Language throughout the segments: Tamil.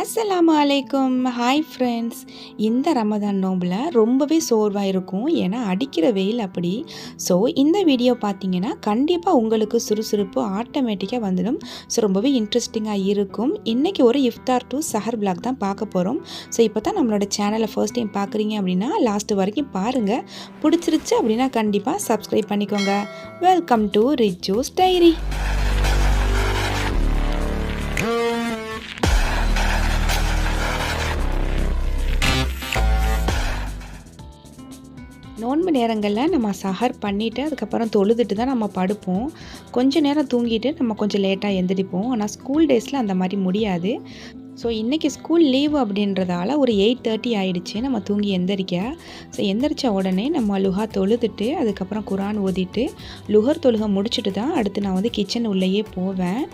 அஸ்லாம் அலைக்கும். ஹாய் ஃப்ரெண்ட்ஸ் இந்த ரமதான் நோம்பில் ரொம்பவே சோர்வாக இருக்கும். ஏன்னா அடிக்கிற வெயில் அப்படி. ஸோ இந்த வீடியோ பார்த்தீங்கன்னா கண்டிப்பாக உங்களுக்கு சுறுசுறுப்பு ஆட்டோமேட்டிக்காக வந்துடும். ஸோ ரொம்பவே இன்ட்ரெஸ்டிங்காக இருக்கும். இன்றைக்கி ஒரு இஃப்தார் டு சஹர் பிளாக் தான் பார்க்க போகிறோம் ஸோ இப்போ தான் நம்மளோட சேனலை ஃபர்ஸ்ட் டைம் பார்க்குறீங்க அப்படின்னா லாஸ்ட்டு வரைக்கும் பாருங்கள் பிடிச்சிருச்சு அப்படின்னா கண்டிப்பாக சப்ஸ்கிரைப் பண்ணிக்கோங்க. வெல்கம் டு ரிச்சூஸ் டைரி நோன்பு நேரங்களில் நம்ம சஹர் பண்ணிவிட்டு அதுக்கப்புறம் தொழுதுட்டு தான் நம்ம படுப்போம். கொஞ்சம் நேரம் தூங்கிட்டு நம்ம கொஞ்சம் லேட்டாக எந்திரிப்போம். ஆனால் ஸ்கூல் டேஸில் அந்த மாதிரி முடியாது. ஸோ இன்றைக்கி ஸ்கூல் லீவு அப்படின்றதால ஒரு எயிட் தேர்ட்டி ஆகிடுச்சு நம்ம தூங்கி எந்திரிக்க. ஸோ எந்திரிச்ச உடனே நம்ம லுஹா தொழுதுட்டு அதுக்கப்புறம் குரான் ஓதிட்டு லுஹர் தொழுகை முடிச்சுட்டு தான் அடுத்து நான் வந்து கிச்சன் உள்ளேயே போவேன்.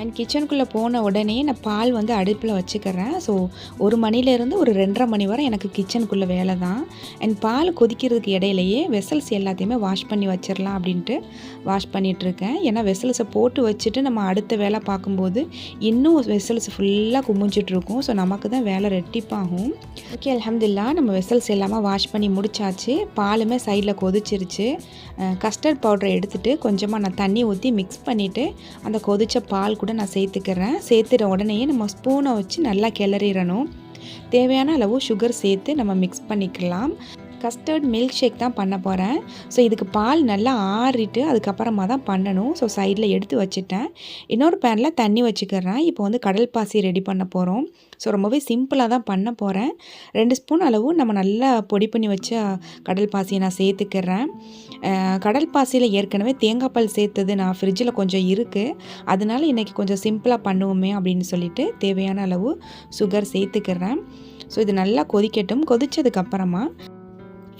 அண்ட் கிச்சனுக்குள்ளே போன உடனே நான் பால் வந்து அடுப்பில் வச்சுக்கிறேன். ஸோ ஒரு மணிலேருந்து ஒரு ரெண்டரை மணி வரை எனக்கு கிச்சனுக்குள்ளே வேலை தான். அண்ட் பால் கொதிக்கிறதுக்கு இடையிலையே வெசல்ஸ் எல்லாத்தையுமே வாஷ் பண்ணி வச்சிடலாம் அப்படின்ட்டு வாஷ் பண்ணிகிட்ருக்கேன் ஏன்னா வெசல்ஸை போட்டு வச்சுட்டு நம்ம அடுத்த வேலை பார்க்கும்போது இன்னும் வெசல்ஸ் ஃபுல்லாக குமிஞ்சிட்ருக்கும் ஸோ நமக்கு தான் வேலை ரெட்டிப்பாகும். ஓகே அலமதுல்லா நம்ம வெசல்ஸ் எல்லாமே வாஷ் பண்ணி முடிச்சாச்சு. பாலுமே சைடில் கொதிச்சிருச்சு. கஸ்டர்ட் பவுடரை எடுத்துகிட்டு கொஞ்சமாக நான் தண்ணி ஊற்றி மிக்ஸ் பண்ணிவிட்டு அந்த கொதித்த பால் கூட கூட நான் சேர்த்துக்கிறேன். சேர்த்துற உடனே நம்ம ஸ்பூனை வச்சு நல்லா கிளறிடணும். தேவையான அளவு சுகர் சேர்த்து நம்ம மிக்ஸ் பண்ணிக்கலாம். கஸ்டர்ட் மில்க் ஷேக் தான் பண்ண போகிறேன் ஸோ இதுக்கு பால் நல்லா ஆறிட்டு அதுக்கப்புறமா தான் பண்ணணும். ஸோ சைடில் எடுத்து வச்சுட்டேன். இன்னொரு பேனில் தண்ணி வச்சுக்கிறேன். இப்போ வந்து கடல் பாசி ரெடி பண்ண போகிறோம் ஸோ ரொம்பவே சிம்பிளாக தான் பண்ண போகிறேன் ரெண்டு ஸ்பூன் அளவு நம்ம நல்லா பொடி பண்ணி வச்ச கடல் பாசியை நான் சேர்த்துக்கிறேன். கடல் பாசியில் ஏற்கனவே தேங்காய் பால் சேர்த்தது நான் ஃப்ரிட்ஜில் கொஞ்சம் இருக்குது அதனால இன்றைக்கி கொஞ்சம் சிம்பிளாக பண்ணுவோமே அப்படின்னு சொல்லிட்டு தேவையான அளவு சுகர் சேர்த்துக்கிறேன். ஸோ இது நல்லா கொதிக்கட்டும். கொதித்ததுக்கப்புறமா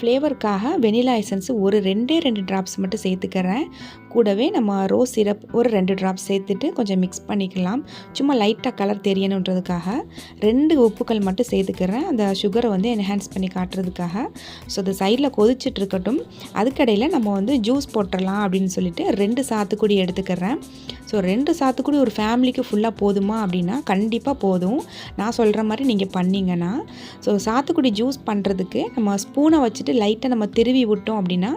ஃப்ளேவருக்காக வெனிலா எசன்ஸ் ஒரு ரெண்டே ரெண்டு ட்ராப்ஸ் மட்டும் சேர்த்துக்கிறேன். கூடவே நம்ம ரோஸ் சிரப் ஒரு ரெண்டு ட்ராப்ஸ் சேர்த்துட்டு கொஞ்சம் மிக்ஸ் பண்ணிக்கலாம். சும்மா லைட்டாக கலர் தெரியணுன்றதுக்காக. ரெண்டு உப்புக்கள் மட்டும் சேர்த்துக்கிறேன். அந்த சுகரை வந்து என்ஹான்ஸ் பண்ணி காட்டுறதுக்காக. ஸோ அது சைடில் கொதிச்சுட்டு இருக்கட்டும். அதுக்கடையில் நம்ம வந்து ஜூஸ் போட்டுடலாம் அப்படின்னு சொல்லிட்டு ரெண்டு சாத்துக்குடி எடுத்துக்கிறேன். ஸோ ரெண்டு சாத்துக்குடி ஒரு ஃபேமிலிக்கு ஃபுல்லாக போதுமா அப்படின்னா கண்டிப்பாக போதும். நான் சொல்கிற மாதிரி நீங்கள் பண்ணிங்கன்னா. ஸோ சாத்துக்குடி ஜூஸ் பண்ணுறதுக்கு நம்ம ஸ்பூனை வச்சுட்டு லைட்டாக நம்ம திருவி விட்டோம் அப்படின்னா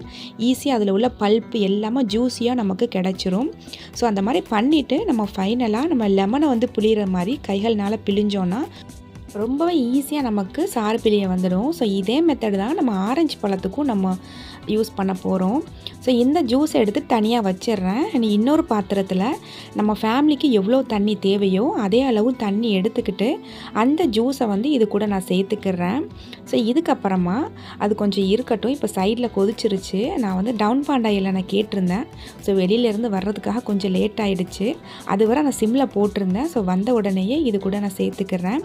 ஈஸியாக அதில் உள்ள பல்ப்பு எல்லாமே ஜூஸ் ஈஸியாக நமக்கு கிடச்சிரும். ஸோ அந்த மாதிரி பண்ணிவிட்டு நம்ம ஃபைனலாக நம்ம லெமனை வந்து புளிகிற மாதிரி கைகள்னால் பிழிஞ்சோன்னா ரொம்பவே ஈஸியாக நமக்கு சாறு பிழிய வந்துடும் ஸோ இதே மெத்தடு தான் நம்ம ஆரஞ்சு பழத்துக்கும் நம்ம யூஸ் பண்ண போகிறோம் ஸோ இந்த ஜூஸ் எடுத்து தனியாக வச்சிடுறேன். இன்னொரு பாத்திரத்தில் நம்ம ஃபேமிலிக்கு எவ்வளோ தண்ணி தேவையோ அதே அளவு தண்ணி எடுத்துக்கிட்டு அந்த ஜூஸை வந்து இது கூட நான் சேர்த்துக்கிறேன். ஸோ இதுக்கப்புறமா அது கொஞ்சம் இருக்கட்டும். இப்போ சைடில் கொதிச்சிருச்சு. நான் வந்து டவுன் பாண்டாயில் நான் கேட்டிருந்தேன். ஸோ வெளியிலேருந்து வர்றதுக்காக கொஞ்சம் லேட் ஆகிடுச்சு அது வரை நான் சிம்மில் போட்டிருந்தேன். ஸோ வந்த உடனேயே இது கூட நான் சேர்த்துக்கிறேன்.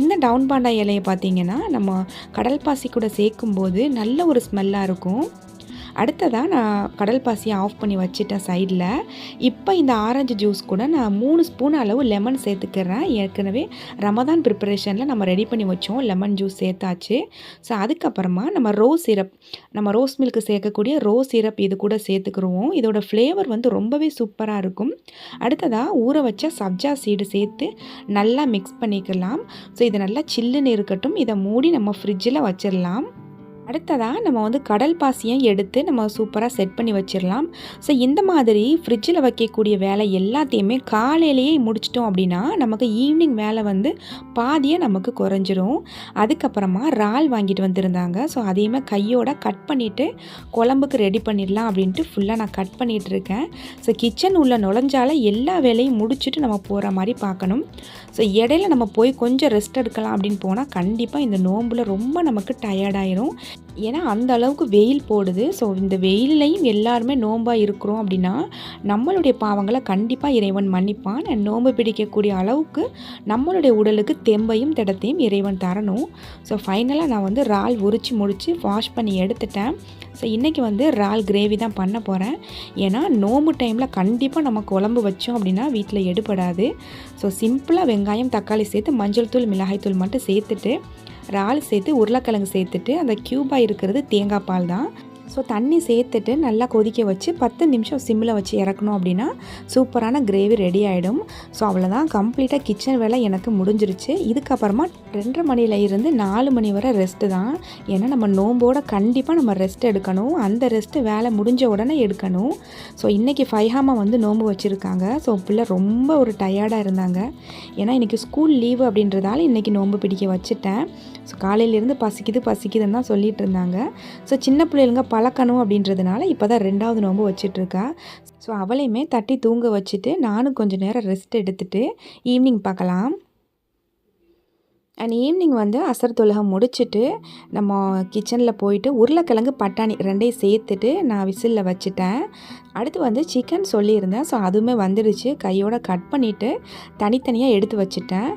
இந்த டவுன் பாண்டா இலையை பார்த்திங்கன்னா நம்ம கடல் பாசி கூட சேர்க்கும்போது நல்ல ஒரு ஸ்மெல்லாக இருக்கும். அடுத்ததாக நான் கடல் பாசியை ஆஃப் பண்ணி வச்சுட்டேன் சைடில் இப்போ இந்த ஆரஞ்சு ஜூஸ் கூட நான் மூணு ஸ்பூன் அளவு லெமன் சேர்த்துக்கிறேன். ஏற்கனவே ரமதான் ப்ரிப்பரேஷனில் நம்ம ரெடி பண்ணி வச்சோம். லெமன் ஜூஸ் சேர்த்தாச்சு. ஸோ அதுக்கப்புறமா நம்ம ரோஸ் சிரப் நம்ம ரோஸ் மில்க்கு சேர்க்கக்கூடிய ரோஸ் சிரப் இது கூட சேர்த்துக்குருவோம். இதோட ஃப்ளேவர் வந்து ரொம்பவே சூப்பராக இருக்கும். அடுத்ததாக ஊற வச்ச சப்ஜா சீடு சேர்த்து நல்லா மிக்ஸ் பண்ணிக்கலாம். ஸோ இது நல்லா சில்லுன்னு இருக்கட்டும். இதை மூடி நம்ம ஃப்ரிட்ஜில் வச்சிடலாம். அடுத்ததாக நம்ம வந்து கடல் பாசியும் எடுத்து நம்ம சூப்பராக செட் பண்ணி வச்சிடலாம் ஸோ இந்த மாதிரி ஃப்ரிட்ஜில் வைக்கக்கூடிய வேலை எல்லாத்தையுமே காலையிலேயே முடிச்சிட்டோம் அப்படின்னா நமக்கு ஈவினிங் வேலை வந்து பாதியாக நமக்கு குறைஞ்சிரும். அதுக்கப்புறமா இறால் வாங்கிட்டு வந்திருந்தாங்க. ஸோ அதையுமே கையோட கட் பண்ணிவிட்டு குழம்புக்கு ரெடி பண்ணிடலாம் அப்படின்ட்டு ஃபுல்லாக நான் கட் பண்ணிகிட்டு இருக்கேன். ஸோ கிச்சன் உள்ள நுழைஞ்சால எல்லா வேலையும் முடிச்சுட்டு நம்ம போகிற மாதிரி பார்க்கணும். ஸோ இடையில நம்ம போய் கொஞ்சம் ரெஸ்ட் எடுக்கலாம் அப்படின்னு போனால் கண்டிப்பாக இந்த நோம்பில் ரொம்ப நமக்கு டயர்டாயிரும் ஏன்னா அந்த அளவுக்கு வெயில் போடுது. ஸோ இந்த வெயிலையும் எல்லாருமே நோம்பாக இருக்கிறோம் அப்படின்னா நம்மளுடைய பாவங்களை கண்டிப்பாக இறைவன் மன்னிப்பான். நோம்பு பிடிக்கக்கூடிய அளவுக்கு நம்மளுடைய உடலுக்கு தெம்பையும் திடத்தையும் இறைவன் தரணும். ஸோ ஃபைனலாக நான் வந்து இறால் உரித்து முடித்து வாஷ் பண்ணி எடுத்துட்டேன். ஸோ இன்றைக்கி வந்து இறால் கிரேவி தான் பண்ண போகிறேன் ஏன்னா நோம்பு டைமில் கண்டிப்பாக நம்ம குழம்பு வச்சோம் அப்படின்னா வீட்டில் எடுபடாது. ஸோ சிம்பிளாக வெங்காயம் தக்காளி சேர்த்து மஞ்சள் தூள் மிளகாய் தூள் மட்டும் சேர்த்துட்டு இறால் சேர்த்து உருளைக்கிழங்கு சேர்த்துட்டு அந்த க்யூபாக இருக்கிறது தேங்காய் பால் தான் ஸோ தண்ணி சேர்த்துட்டு நல்லா கொதிக்க வச்சு பத்து நிமிஷம் சிம்மில் வச்சு இறக்கணும் அப்படின்னா சூப்பரான கிரேவி ரெடி ஆகிடும் ஸோ அவ்வளோதான் கம்ப்ளீட்டாக கிச்சன் வேலை எனக்கு முடிஞ்சிருச்சு. இதுக்கப்புறமா ரெண்டரை மணியில் இருந்து நாலு மணி வரை ரெஸ்ட்டு தான். ஏன்னா நம்ம நோம்போடு கண்டிப்பாக நம்ம ரெஸ்ட் எடுக்கணும். அந்த ரெஸ்ட்டு வேலை முடிஞ்ச உடனே எடுக்கணும். ஸோ இன்றைக்கி ஃபைஹாமா வந்து நோன்பு வச்சுருக்காங்க. ஸோ பிள்ளை ரொம்ப ஒரு டயர்டாக இருந்தாங்க. ஏன்னா இன்றைக்கி ஸ்கூல் லீவு அப்படின்றதால இன்றைக்கி நோம்பு பிடிக்க வச்சுட்டேன். ஸோ காலையிலேருந்து பசிக்குது பசிக்குதுன்னு தான் சொல்லிகிட்டு இருந்தாங்க. ஸோ சின்ன பிள்ளைங்க பழக்கணும் அப்படின்றதுனால இப்போ தான் ரெண்டாவது நோம்பு வச்சிட்ருக்கா. ஸோ அவளையுமே தட்டி தூங்க வச்சுட்டு நானும் கொஞ்சம் நேரம் ரெஸ்ட் எடுத்துகிட்டு ஈவினிங் பார்க்கலாம் அண்ட் ஈவினிங் வந்து அசர் தொலகம் முடிச்சுட்டு நம்ம கிச்சனில் போயிட்டு உருளைக்கிழங்கு பட்டாணி ரெண்டையும் சேர்த்துட்டு நான் விசிலில் வச்சுட்டேன். அடுத்து வந்து சிக்கன் சொல்லியிருந்தேன். ஸோ அதுவுமே வந்துடுச்சு. கையோட கட் பண்ணிவிட்டு தனித்தனியாக எடுத்து வச்சுட்டேன்.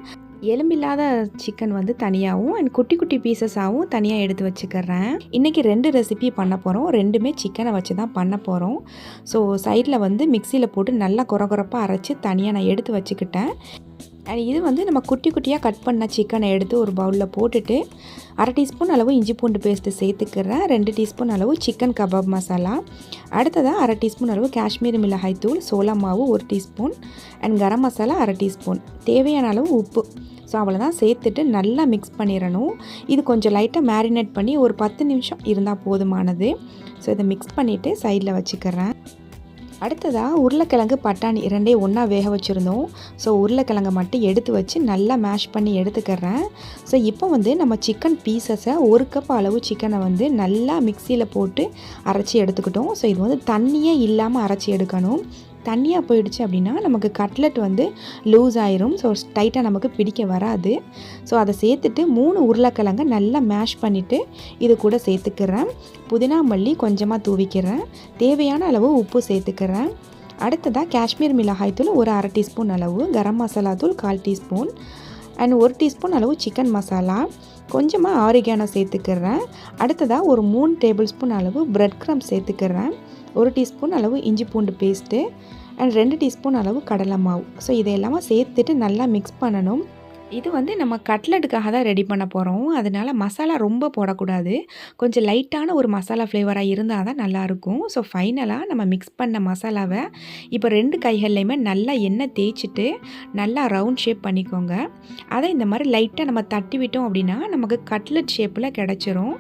எலும்பில்லாத சிக்கன் வந்து தனியாகவும் அண்ட் குட்டி குட்டி பீசஸாகவும் தனியாக எடுத்து வச்சுக்கிறேன். இன்றைக்கி ரெண்டு ரெசிபி பண்ண போகிறோம் ரெண்டுமே சிக்கனை வச்சு தான் பண்ண போகிறோம் ஸோ சைடில் வந்து மிக்சியில் போட்டு நல்லா குறகுறப்பாக அரைச்சி தனியாக நான் எடுத்து வச்சுக்கிட்டேன். அண்ட் இது வந்து நம்ம குட்டி குட்டியாக கட் பண்ண சிக்கனை எடுத்து ஒரு பவுலில் போட்டுட்டு அரை டீஸ்பூன் அளவு இஞ்சி பூண்டு பேஸ்ட்டு சேர்த்துக்கிறேன். ரெண்டு டீஸ்பூன் அளவு சிக்கன் கபாப் மசாலா அடுத்ததாக அரை டீஸ்பூன் அளவு காஷ்மீரி மிளகாய் தூள் சோளா மாவு ஒரு டீஸ்பூன் அண்ட் கரம் மசாலா அரை டீஸ்பூன் தேவையான அளவு உப்பு. ஸோ அவ்வளோதான் சேர்த்துட்டு நல்லா மிக்ஸ் பண்ணிடணும் இது கொஞ்சம் லைட்டாக மேரினேட் பண்ணி ஒரு பத்து நிமிஷம் இருந்தால் போதுமானது. ஸோ இதை மிக்ஸ் பண்ணிவிட்டு சைடில் வச்சுக்கிறேன். அடுத்ததாக உருளைக்கிழங்கு பட்டாணி ரெண்டே ஒன்றா வேக வச்சுருந்தோம். ஸோ உருளைக்கிழங்கை மட்டும் எடுத்து வச்சு நல்லா மேஷ் பண்ணி எடுத்துக்கிறேன். ஸோ இப்போ வந்து நம்ம சிக்கன் பீசஸை ஒரு கப் அளவு சிக்கனை வந்து நல்லா மிக்சியில் போட்டு அரைச்சி எடுத்துக்கிட்டோம். ஸோ இது வந்து தண்ணியே இல்லாமல் அரைச்சி எடுக்கணும். தண்ணியாக போயிடுச்சு அப்படின்னா நமக்கு கட்லெட் வந்து லூஸ் ஆயிரும். ஸோ டைட்டாக நமக்கு பிடிக்க வராது. ஸோ அதை சேர்த்துட்டு மூணு உருளைக்கிழங்க நல்லா மேஷ் பண்ணிவிட்டு இது கூட சேர்த்துக்கிறேன். புதினா மல்லி கொஞ்சமாக தூவிக்கிறேன். தேவையான அளவு உப்பு சேர்த்துக்கிறேன். அடுத்ததாக காஷ்மீர் மிளகாய் தூள் ஒரு அரை டீஸ்பூன் அளவு கரம் மசாலா தூள் கால் டீஸ்பூன் அண்ட் ஒரு டீஸ்பூன் அளவு சிக்கன் மசாலா. கொஞ்சமாக ஆரிகானோ சேர்த்துக்கிறேன். அடுத்ததாக ஒரு மூணு டேபிள் ஸ்பூன் அளவு ப்ரெட் க்ரம் சேர்த்துக்கிறேன். ஒரு டீஸ்பூன் அளவு இஞ்சி பூண்டு பேஸ்ட்டு அண்ட் ரெண்டு டீஸ்பூன் அளவு கடலை மாவு. ஸோ இதையெல்லாம் சேர்த்துட்டு நல்லா மிக்ஸ் பண்ணணும். இது வந்து நம்ம கட்லெட்டுக்காக தான் ரெடி பண்ண போகிறோம் அதனால் மசாலா ரொம்ப போடக்கூடாது. கொஞ்சம் லைட்டான ஒரு மசாலா ஃப்ளேவராக இருந்தால் தான் நல்லாயிருக்கும். ஸோ ஃபைனலாக நம்ம மிக்ஸ் பண்ண மசாலாவை இப்போ ரெண்டு கைகள்லையுமே நல்லா எண்ணெய் தேய்ச்சிட்டு நல்லா ரவுண்ட் ஷேப் பண்ணிக்கோங்க. அதை இந்த மாதிரி லைட்டாக நம்ம தட்டி விட்டோம் அப்படின்னா நமக்கு கட்லெட் ஷேப்பில் கிடச்சிரும்.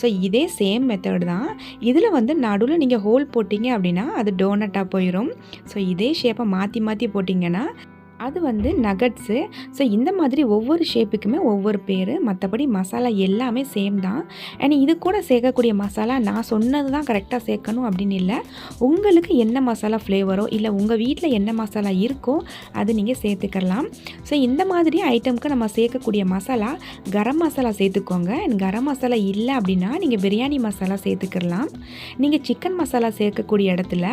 ஸோ இதே சேம் மெத்தட் தான். இதில் வந்து நடுவில் நீங்கள் ஹோல் போட்டிங்க அப்படின்னா அது டோனட்டாக போயிடும் ஸோ இதே ஷேப்பை மாற்றி மாற்றி போட்டிங்கன்னா அது வந்து நகட்ஸு ஸோ இந்த மாதிரி ஒவ்வொரு ஷேப்புக்குமே ஒவ்வொரு பேர் மற்றபடி மசாலா எல்லாமே சேம் தான். அண்ட் இது கூட சேர்க்கக்கூடிய மசாலா நான் சொன்னது தான் கரெக்டாக சேர்க்கணும் அப்படின்னு இல்லை. உங்களுக்கு என்ன மசாலா ஃப்ளேவரோ இல்லை உங்கள் வீட்டில் என்ன மசாலா இருக்கோ அது நீங்கள் சேர்த்துக்கலாம். ஸோ இந்த மாதிரி ஐட்டம்க்கு நம்ம சேர்க்கக்கூடிய மசாலா கரம் மசாலா சேர்த்துக்கோங்க. அண்ட் கரம் மசாலா இல்லை அப்படின்னா நீங்கள் பிரியாணி மசாலா சேர்த்துக்கலாம். நீங்கள் சிக்கன் மசாலா சேர்க்கக்கூடிய இடத்துல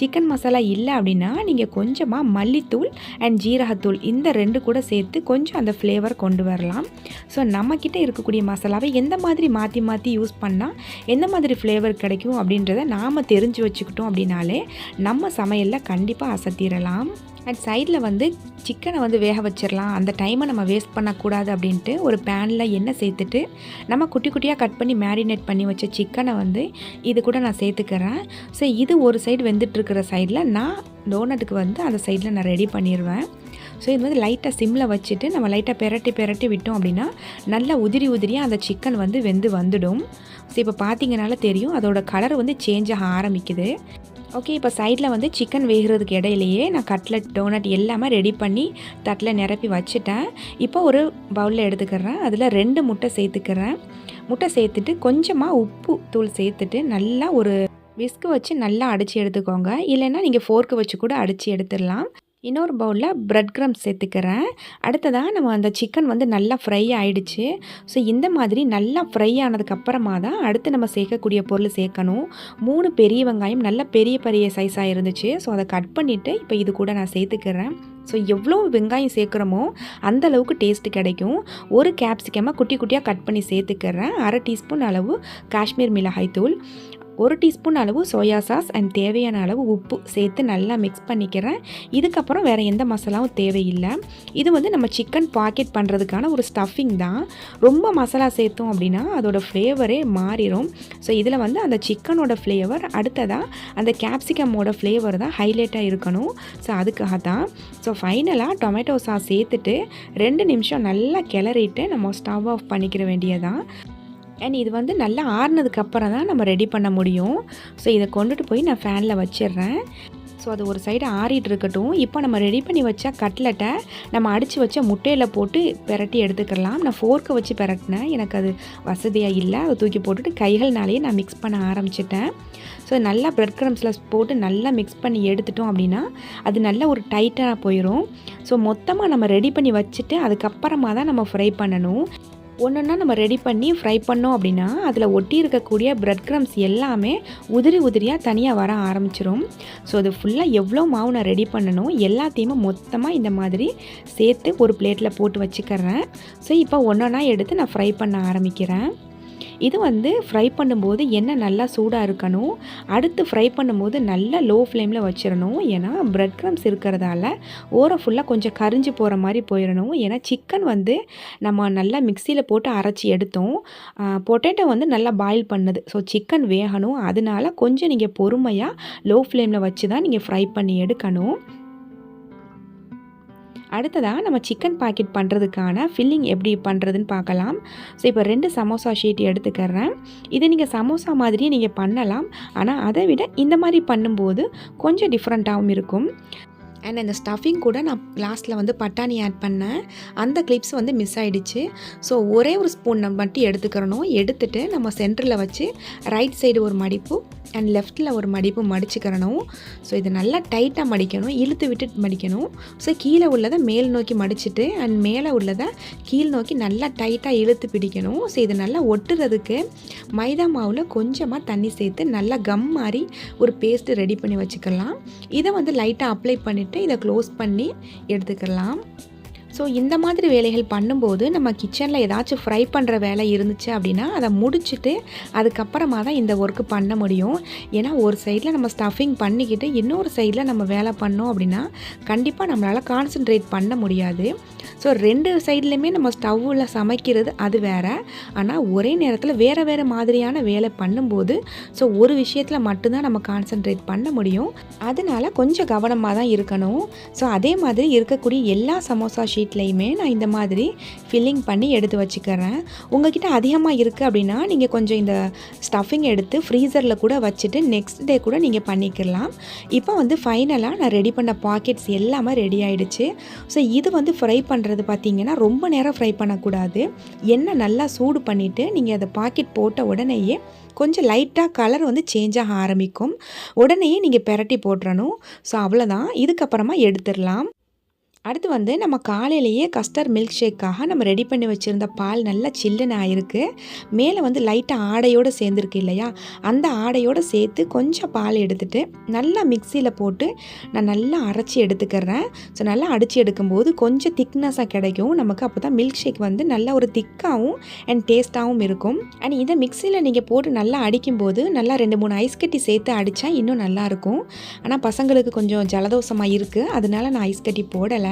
சிக்கன் மசாலா இல்லை அப்படின்னா நீங்கள் கொஞ்சமாக மல்லித்தூள் அண்ட் ஜீரகத்தூள் இந்த ரெண்டு கூட சேர்த்து கொஞ்சம் அந்த ஃப்ளேவர் கொண்டு வரலாம். ஸோ நம்மக்கிட்ட இருக்கக்கூடிய மசாலாவை எந்த மாதிரி மாற்றி மாற்றி யூஸ் பண்ணால் எந்த மாதிரி ஃப்ளேவர் கிடைக்கும் அப்படின்றத நாம் தெரிஞ்சு வச்சுக்கிட்டோம் அப்படின்னாலே நம்ம சமையலில் கண்டிப்பாக அசத்திடலாம் அண்ட் சைடில் வந்து சிக்கனை வந்து வேக வச்சிடலாம் அந்த டைமை நம்ம வேஸ்ட் பண்ணக்கூடாது அப்படின்ட்டு ஒரு பேனில் எண்ணெய் சேர்த்துட்டு நம்ம குட்டி குட்டியாக கட் பண்ணி மேரினேட் பண்ணி வச்ச சிக்கனை வந்து இது கூட நான் சேர்த்துக்கிறேன். ஸோ இது ஒரு சைடு வெந்துட்டுருக்கிற சைடில் நான் டோனட்டுக்கு வந்து அந்த சைடில் நான் ரெடி பண்ணிடுவேன் ஸோ இது வந்து லைட்டாக சிம்மில் வச்சுட்டு நம்ம லைட்டாக பெரட்டி பெரட்டி விட்டோம் அப்படின்னா நல்லா உதிரி உதிரியாக அந்த சிக்கன் வந்து வெந்து வந்துடும். ஸோ இப்போ பார்த்தீங்கனால தெரியும். அதோட கலர் வந்து சேஞ்ச் ஆக ஆரம்பிக்குது. ஓகே இப்போ சைடில் வந்து சிக்கன் வேகிறதுக்கு இடையிலையே நான் கட்லட் டோனட் எல்லாமே ரெடி பண்ணி தட்டில் நிரப்பி வச்சுட்டேன். இப்போ ஒரு பவுலில் எடுத்துக்கிறேன். அதில் ரெண்டு முட்டை சேர்த்துக்கிறேன். முட்டை சேர்த்துட்டு கொஞ்சமாக உப்பு தூள் சேர்த்துட்டு நல்லா ஒரு விஸ்கு வச்சு நல்லா அடித்து எடுத்துக்கோங்க. இல்லைன்னா நீங்கள் ஃபோர்க்கு வச்சு கூட அடித்து எடுத்துடலாம். இன்னொரு பவுலில் ப்ரெட் க்ரம்ஸ் சேர்த்துக்கிறேன். அடுத்ததாக நம்ம அந்த சிக்கன் வந்து நல்லா ஃப்ரை ஆகிடுச்சு ஸோ இந்த மாதிரி நல்லா ஃப்ரை ஆனதுக்கப்புறமா தான் அடுத்து நம்ம சேர்க்கக்கூடிய பொருள் சேர்க்கணும். மூணு பெரிய வெங்காயம் நல்ல பெரிய பெரிய சைஸாக இருந்துச்சு. ஸோ அதை கட் பண்ணிவிட்டு இப்போ இது கூட நான் சேர்த்துக்கிறேன். ஸோ எவ்வளோ வெங்காயம் சேர்க்குறோமோ அந்த அளவுக்கு டேஸ்ட்டு கிடைக்கும். ஒரு கேப்சிகமாக குட்டி குட்டியாக கட் பண்ணி சேர்த்துக்கிறேன். அரை டீஸ்பூன் அளவு காஷ்மீர் மிளகாய் தூள் ஒரு டீஸ்பூன் அளவு சோயா சாஸ் அண்ட் தேவையான அளவு உப்பு சேர்த்து நல்லா மிக்ஸ் பண்ணிக்கிறேன். இதுக்கப்புறம் வேறு எந்த மசாலாவும் தேவையில்லை. இது வந்து நம்ம சிக்கன் பாக்கெட் பண்ணுறதுக்கான ஒரு ஸ்டஃபிங் தான். ரொம்ப மசாலா சேர்த்தோம் அப்படின்னா அதோடய ஃப்ளேவரே மாறிடும் ஸோ இதில் வந்து அந்த சிக்கனோட ஃப்ளேவர் அடுத்ததாக அந்த கேப்சிகமோட ஃப்ளேவர் தான் ஹைலைட்டாக இருக்கணும். ஸோ அதுக்காக தான் ஸோ ஃபைனலாக டொமேட்டோ சாஸ் சேர்த்துட்டு ரெண்டு நிமிஷம் நல்லா கிளறிட்டு நம்ம ஸ்டவ் ஆஃப் பண்ணிக்கிற வேண்டியதான் அண்ட் இது வந்து நல்லா ஆறுனதுக்கு அப்புறம் தான் நம்ம ரெடி பண்ண முடியும். ஸோ இதை கொண்டுட்டு போய் நான் ஃபேனில் வச்சிடுறேன். ஸோ அது ஒரு சைடு ஆறிட்டு இருக்கட்டும். இப்போ நம்ம ரெடி பண்ணி வச்ச கட்லெட்டை நம்ம அடித்து வச்ச முட்டையில் போட்டு பெரட்டி எடுத்துக்கலாம். நான் ஃபோர்க்கை வச்சு பெரட்டினேன். எனக்கு அது வசதியாக இல்லை. அதை தூக்கி போட்டுட்டு கைகள்னாலேயே நான் மிக்ஸ் பண்ண ஆரம்பிச்சிட்டேன். ஸோ நல்லா ப்ரெட் க்ரம்ஸில் போட்டு நல்லா மிக்ஸ் பண்ணி எடுத்துட்டோம் அப்படின்னா அது நல்லா ஒரு டைட்டாக போயிடும் ஸோ மொத்தமாக நம்ம ரெடி பண்ணி வச்சுட்டு அதுக்கப்புறமா தான் நம்ம ஃப்ரை பண்ணணும். ஒன்றுன்னா நம்ம ரெடி பண்ணி ஃப்ரை பண்ணோம் அப்படின்னா அதில் ஒட்டி இருக்கக்கூடிய ப்ரெட் க்ரம்ஸ் எல்லாமே உதிரி உதிரியாக தனியாக வர ஆரம்பிச்சிரும். ஸோ அது ஃபுல்லாக எவ்வளோ மாவு நான் ரெடி பண்ணணும் எல்லாத்தையுமே மொத்தமாக இந்த மாதிரி சேர்த்து ஒரு பிளேட்டில் போட்டு வச்சுக்கிறேன். ஸோ இப்போ ஒன்றா எடுத்து நான் ஃப்ரை பண்ண ஆரம்பிக்கிறேன். இது வந்து ஃப்ரை பண்ணும்போது எண்ணெய் நல்லா சூடாக இருக்கணும். அடுத்து ஃப்ரை பண்ணும்போது நல்லா லோ ஃப்ளேமில் வச்சிடணும் ஏன்னா ப்ரெட் க்ரம்ஸ் இருக்கிறதால ஓரம் ஃபுல்லாக கொஞ்சம் கரிஞ்சு போகிற மாதிரி போயிடணும் ஏன்னா சிக்கன் வந்து நம்ம நல்லா மிக்சியில் போட்டு அரைச்சி எடுத்தோம். பொட்டேட்டோ வந்து நல்லா பாயில் பண்ணுது. ஸோ சிக்கன் வேகணும். அதனால கொஞ்சம் நீங்கள் பொறுமையாக லோ ஃப்ளேமில் வச்சு தான் நீங்கள் ஃப்ரை பண்ணி எடுக்கணும். அடுத்ததாக நம்ம சிக்கன் பாக்கெட் பண்ணுறதுக்கான ஃபில்லிங் எப்படி பண்ணுறதுன்னு பார்க்கலாம். ஸோ இப்போ ரெண்டு சமோசா ஷீட் எடுத்துக்கிறேன். இதை நீங்கள் சமோசா மாதிரியே நீங்கள் பண்ணலாம். ஆனால் அதை விட இந்த மாதிரி பண்ணும்போது கொஞ்சம் டிஃப்ரெண்ட்டாகவும் இருக்கும். அண்ட் இந்த ஸ்டஃபிங் கூட நான் லாஸ்ட்டில் வந்து பட்டாணி ஆட் பண்ணேன். அந்த கிளிப்ஸ் வந்து மிஸ் ஆகிடுச்சு ஸோ ஒரே ஒரு ஸ்பூன் நம்ம மட்டும் எடுத்துக்கிறணும். எடுத்துகிட்டு நம்ம சென்டரில் வச்சு ரைட் சைடு ஒரு மடிப்பு அண்ட் லெஃப்ட்டில் ஒரு மடிப்பு மடிச்சுக்கிறணும். ஸோ இது நல்லா டைட்டாக மடிக்கணும். இழுத்து விட்டு மடிக்கணும். ஸோ கீழே உள்ளதை மேல் நோக்கி மடிச்சுட்டு அண்ட் மேலே உள்ளதை கீழ் நோக்கி நல்லா டைட்டாக இழுத்து பிடிக்கணும். ஸோ இது நல்லா ஒட்டுறதுக்கு மைதா மாவில் கொஞ்சமாக தண்ணி சேர்த்து நல்லா கம் மாதிரி ஒரு பேஸ்ட்டு ரெடி பண்ணி வச்சுக்கலாம். இதை வந்து லைட்டாக அப்ளை பண்ணிவிட்டு இதை க்ளோஸ் பண்ணி எடுத்துக்கலாம். ஸோ இந்த மாதிரி வேலைகள் பண்ணும்போது நம்ம கிச்சனில் ஏதாச்சும் ஃப்ரை பண்ணுற வேலை இருந்துச்சு அப்படின்னா அதை முடிச்சுட்டு அதுக்கப்புறமா தான் இந்த ஒர்க்கு பண்ண முடியும். ஏன்னா ஒரு சைடில் நம்ம ஸ்டஃபிங் பண்ணிக்கிட்டு இன்னொரு சைடில் நம்ம வேலை பண்ணோம் அப்படின்னா கண்டிப்பாக நம்மளால் கான்சென்ட்ரேட் பண்ண முடியாது. ஸோ ரெண்டு சைட்லேயுமே நம்ம ஸ்டவ்வில் சமைக்கிறது அது வேறு. ஆனால் ஒரே நேரத்தில் வேறு வேறு மாதிரியான வேலை பண்ணும்போது ஸோ ஒரு விஷயத்தில் மட்டும்தான் நம்ம கான்சென்ட்ரேட் பண்ண முடியும். அதனால் கொஞ்சம் கவனமாக தான் இருக்கணும். ஸோ அதே மாதிரி இருக்கக்கூடிய எல்லா சமோசா ஷீட்லேயுமே நான் இந்த மாதிரி ஃபில்லிங் பண்ணி எடுத்து வச்சுக்கிறேன். உங்ககிட்ட அதிகமாக இருக்குது அப்படின்னா நீங்கள் கொஞ்சம் இந்த ஸ்டஃபிங் எடுத்து ஃப்ரீசரில் கூட வச்சுட்டு நெக்ஸ்ட் டே கூட நீங்கள் பண்ணிக்கலாம். இப்போ வந்து ஃபைனலாக நான் ரெடி பண்ண பாக்கெட்ஸ் எல்லாமே ரெடி ஆகிடுச்சு ஸோ இது வந்து ஃப்ரை பண்ணுறது பார்த்தீங்கன்னா ரொம்ப நேரம் ஃப்ரை பண்ணக்கூடாது. எண்ணெய் நல்லா சூடு பண்ணிவிட்டு நீங்கள் அதை பாக்கெட் போட்ட உடனேயே கொஞ்சம் லைட்டாக கலர் வந்து சேஞ்ச் ஆக ஆரம்பிக்கும். உடனேயே நீங்கள் பெரட்டி போட்டுறணும். ஸோ அவ்வளோதான் இதுக்கப்புறமா எடுத்துடலாம். அடுத்து வந்து நம்ம காலையிலேயே கஸ்டர் மில்க் ஷேக்காக நம்ம ரெடி பண்ணி வச்சுருந்த பால் நல்லா சில்லுன்னு ஆயிருக்கு. மேலே வந்து லைட்டாக ஆடையோடு சேர்ந்துருக்கு இல்லையா? அந்த ஆடையோடு சேர்த்து கொஞ்சம் பால் எடுத்துகிட்டு நல்லா மிக்சியில் போட்டு நான் நல்லா அரைச்சி எடுத்துக்கிறேன். ஸோ நல்லா அடித்து எடுக்கும்போது கொஞ்சம் திக்னஸாக கிடைக்கும். நமக்கு அப்போ தான் மில்க் ஷேக் வந்து நல்லா ஒரு திக்காகவும் அண்ட் டேஸ்ட்டாகவும் இருக்கும். அண்ட் இதை மிக்சியில் நீங்கள் போட்டு நல்லா அடிக்கும்போது நல்லா ரெண்டு மூணு ஐஸ் கட்டி சேர்த்து அடித்தா இன்னும் நல்லாயிருக்கும் ஆனால் பசங்களுக்கு கொஞ்சம் ஜலதோஷமாக இருக்குது அதனால நான் ஐஸ் கட்டி போடலை.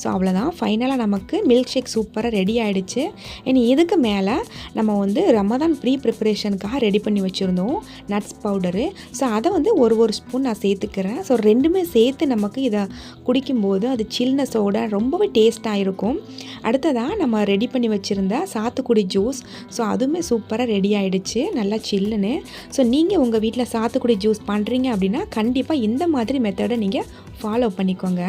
ஸோ அவ்வளோதான் ஃபைனலாக நமக்கு மில்க் ஷேக் சூப்பராக ரெடி ஆகிடுச்சு இனி இதுக்கு மேலே நம்ம வந்து ரமதான் ப்ரீ ப்ரிப்பரேஷனுக்காக ரெடி பண்ணி வச்சுருந்தோம். நட்ஸ் பவுடரு ஸோ அதை வந்து ஒரு ஒரு ஸ்பூன் நான் சேர்த்துக்கிறேன். ஸோ ரெண்டுமே சேர்த்து நமக்கு இதை குடிக்கும்போது அது சில்னஸோட ரொம்பவே டேஸ்ட்டாக இருக்கும். அடுத்ததாக நம்ம ரெடி பண்ணி வச்சுருந்த சாத்துக்குடி ஜூஸ் ஸோ அதுவுமே சூப்பராக ரெடி ஆகிடுச்சு நல்லா சில்லுன்னு ஸோ நீங்கள் உங்கள் வீட்டில் சாத்துக்குடி ஜூஸ் பண்ணுறீங்க அப்படின்னா கண்டிப்பாக இந்த மாதிரி மெத்தடை நீங்கள் ஃபாலோ பண்ணிக்கோங்க.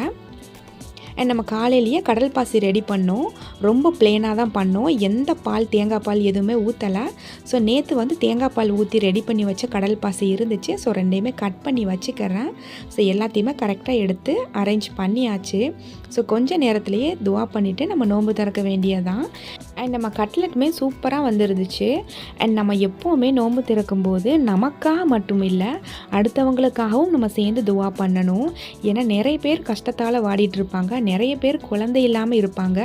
அண்ட் நம்ம காலையிலேயே கடல் பாசி ரெடி பண்ணோம். ரொம்ப பிளேனாக தான் பண்ணோம். எந்த பால் தேங்காய் பால் எதுவுமே ஊற்றலை ஸோ நேற்று வந்து தேங்காய் பால் ஊற்றி ரெடி பண்ணி வச்ச கடல் பாசி இருந்துச்சு. ஸோ ரெண்டையுமே கட் பண்ணி வச்சுக்கிறேன். ஸோ எல்லாத்தையுமே கரெக்டாக எடுத்து அரேஞ்ச் பண்ணியாச்சு. ஸோ கொஞ்சம் நேரத்துலேயே துவா பண்ணிவிட்டு நம்ம நோன்பு திறக்க வேண்டியதான் அண்ட் நம்ம கட்லெட்டுமே சூப்பராக வந்துருந்துச்சு. அண்ட் நம்ம எப்போவுமே நோன்பு திறக்கும்போது நமக்காக மட்டும் இல்லை அடுத்தவங்களுக்காகவும் நம்ம சேர்ந்து துவா பண்ணணும். ஏன்னா நிறைய பேர் கஷ்டத்தால் வாடிட்டு இருப்பாங்க. நிறைய பேர் குழந்தை இல்லாமல் இருப்பாங்க.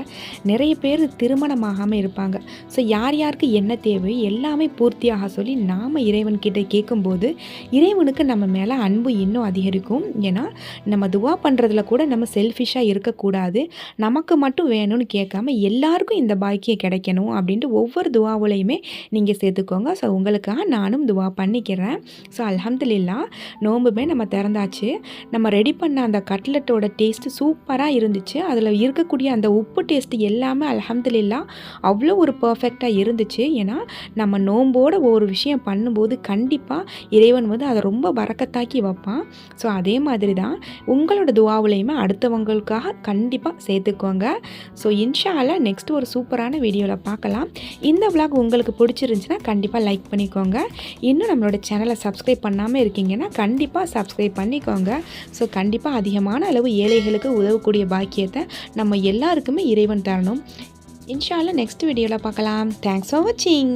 நிறைய பேர் திருமணமாகாமல் இருப்பாங்க. ஸோ யார் யாருக்கு என்ன தேவை எல்லாமே பூர்த்தியாக சொல்லி நாம் இறைவன்கிட்ட கேட்கும்போது இறைவனுக்கு நம்ம மேலே அன்பு இன்னும் அதிகரிக்கும். ஏன்னா நம்ம துவா பண்ணுறதுல கூட நம்ம செல்ஃபிஷாக இருக்கக்கூடாது. நமக்கு மட்டும் வேணும்னு கேட்காம எல்லாருக்கும் இந்த பாக்கியம் கிடைக்கணும் அப்படின்ட்டு ஒவ்வொரு துவாவுலையுமே நீங்கள் சேர்த்துக்கோங்க. ஸோ உங்களுக்காக நானும் துவா பண்ணிக்கிறேன். ஸோ அல்ஹம்துலில்லா நோம்புமே நம்ம திறந்தாச்சு. நம்ம ரெடி பண்ண அந்த கட்லெட்டோட டேஸ்ட்டு சூப்பராக இருந்துச்சு. அதில் இருக்கக்கூடிய அந்த உப்பு டேஸ்ட்டு எல்லாமே அல்ஹம்துலில்லா அவ்வளோ ஒரு பர்ஃபெக்டாக இருந்துச்சு. ஏன்னா நம்ம நோம்போட ஒரு விஷயம் பண்ணும்போது கண்டிப்பாக இறைவன் வந்து அதை ரொம்ப வரக்கத்தாக்கி வைப்பான். ஸோ அதே மாதிரி தான் உங்களோட துவாவுலையுமே அடுத்தவங்களுக்காக கண்டிப்பாக சேர்த்துக்கோங்க. ஸோ இன்ஷால நெக்ஸ்ட் ஒரு சூப்பரான வீடியோவில் பார்க்கலாம். இந்த விளாக் உங்களுக்கு பிடிச்சிருந்துச்சுன்னா கண்டிப்பாக லைக் பண்ணிக்கோங்க. இன்னும் நம்மளோட சேனலை சப்ஸ்கிரைப் பண்ணாமல் இருக்கீங்கன்னா கண்டிப்பாக சப்ஸ்கிரைப் பண்ணிக்கோங்க. ஸோ கண்டிப்பாக அதிகமான அளவு ஏழைகளுக்கு உதவக்கூடிய பாக்கியத்தை நம்ம எல்லாருக்குமே இறைவன் தரணும். இன்ஷால்லாம் நெக்ஸ்ட் வீடியோவில் பார்க்கலாம். தேங்க்ஸ் ஃபார் வாட்சிங்